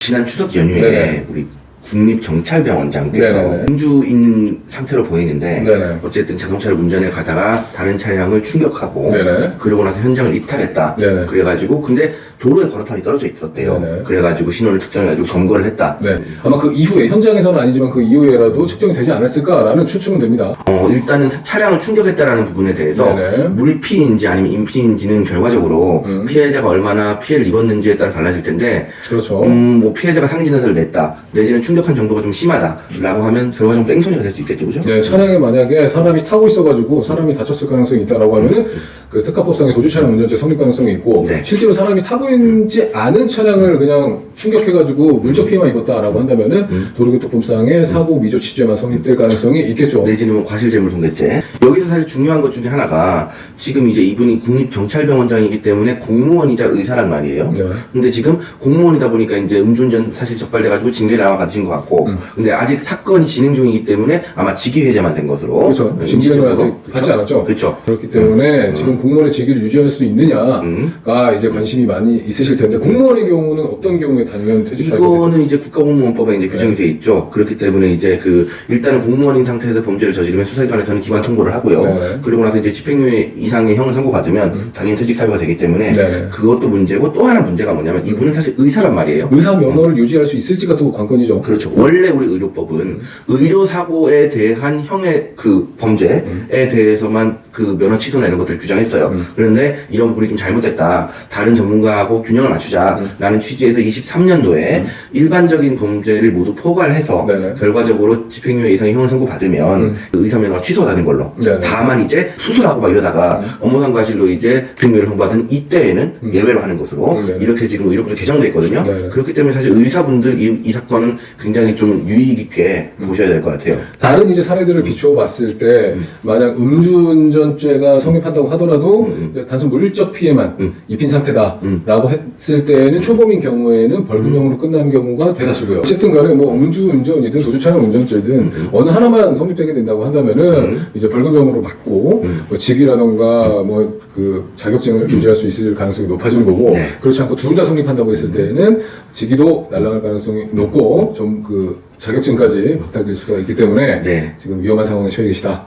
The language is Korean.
지난 추석 연휴에 네네. 우리 국립경찰병원장께서 네네네. 음주인 상태로 보이는데 네네. 어쨌든 자동차를 운전해 가다가 다른 차량을 충격하고 네네. 그러고 나서 현장을 이탈했다. 네네. 그래가지고 근데 도로에 번호판이 떨어져 있었대요. 네네. 그래가지고 신호를 측정해가지고 점거를 했다. 네. 아마 그 이후에 현장에서는 아니지만 그 이후에라도 측정이 되지 않았을까라는 추측은 됩니다. 어, 일단은 차량을 충격했다라는 부분에 대해서 네네. 물피인지 아니면 인피인지는 결과적으로 음. 피해자가 얼마나 피해를 입었는지에 따라 달라질 텐데 그렇죠. 음, 뭐 피해자가 상진해서를 냈다 내지는 충격한 정도가 좀 심하다라고 하면 결과적으로 땡소리가 될 수 있겠죠, 그죠? 네, 차량에 만약에 사람이 타고 있어가지고 사람이 다쳤을 가능성이 있다라고 하면은 그 특가법상의 도주 차량 운전죄 성립 가능성이 있고 네. 실제로 사람이 타고 있지 않은 차량을 그냥 충격해가지고 물적 피해만 입었다라고 한다면은 도로교통법상의 사고 미조 취죄만 성립될 가능성이 있겠죠. 내지는 뭐 과실재물 손괴죄. 여기서 사실 중요한 것 중에 하나가 지금 이제 이분이 국립경찰병원장이기 때문에 공무원이자 의사란 말이에요. 네. 근데 지금 공무원이다 보니까 이제 음주운전 사실 적발돼가지고 징계를 아마 받으신 것 같고, 음. 근데 아직 사건이 진행 중이기 때문에 아마 직위해제만 된 것으로. 그렇죠. 네, 일시적으로. 아직 받지 않았죠. 그렇죠. 그렇기 때문에 지금 공무원의 직위를 유지할 수 있느냐가 음. 이제 관심이 많이 있으실 텐데 공무원의 경우는 어떤 경우에 단면 퇴직 사유가 되죠? 이거는 이제 국가공무원법에 이제 네. 규정이 돼 있죠. 그렇기 때문에 이제 그 일단은 공무원인 상태에서 범죄를 저지르면 수사기관에서는 기관 통보를 하고요. 음. 그리고 나서 이제 집행유예 이상의 형을 선고받으면 당연히 퇴직 사유가 되기 때문에 네네. 그것도 문제고 또 하나 문제가 뭐냐면 이분은 사실 의사란 말이에요. 의사 면허를 유지할 수 있을지가 또 관건이죠. 그렇죠. 원래 우리 의료법은 의료 사고에 대한 형의 그 범죄에 대해서만 그 면허 취소나 이런 것들을 규정했어요. 음. 그런데 이런 부분이 좀 잘못됐다. 다른 전문가하고 균형을 맞추자라는 음. 취지에서 23년도에 일반적인 범죄를 모두 포괄 해서 네네. 결과적으로 집행유예 이상의 형을 선고받으면 음. 그 의사 면허가 취소되는 걸로. 네네. 다만 이제 수술하고 막 이러다가 업무상 과실로 이제 집행유예를 선고받은 이때에는 음. 예외로 하는 것으로 음. 이렇게 지금 의료법에 개정돼 있거든요. 네네. 그렇기 때문에 사실 의사분들 이, 이 사건은 굉장히 좀 유의 깊게 음. 보셔야 될 것 같아요. 다른 이제 사례들을 비추어 봤을 때 만약 음주운전죄가 성립한다고 하더라도 이제 단순 물리적 피해만 음. 입힌 상태다라고 했을 때는 초범인 경우에는 벌금형으로 끝나는 경우가 대다수고요. 어쨌든 간에 뭐 음주운전이든 도주차량 운전죄든 어느 하나만 성립되게 된다고 한다면은 이제 벌금형으로 받고 뭐 직위라던가 뭐 그 자격증을 유지할 수 있을 가능성이 높아지는 거고 네. 그렇지 않고 둘 다 성립한다고 했을 때는 직위도 날아갈 가능성이 높고 좀그 자격증까지 박탈될 수가 있기 때문에 네. 지금 위험한 상황에 처해 계시다.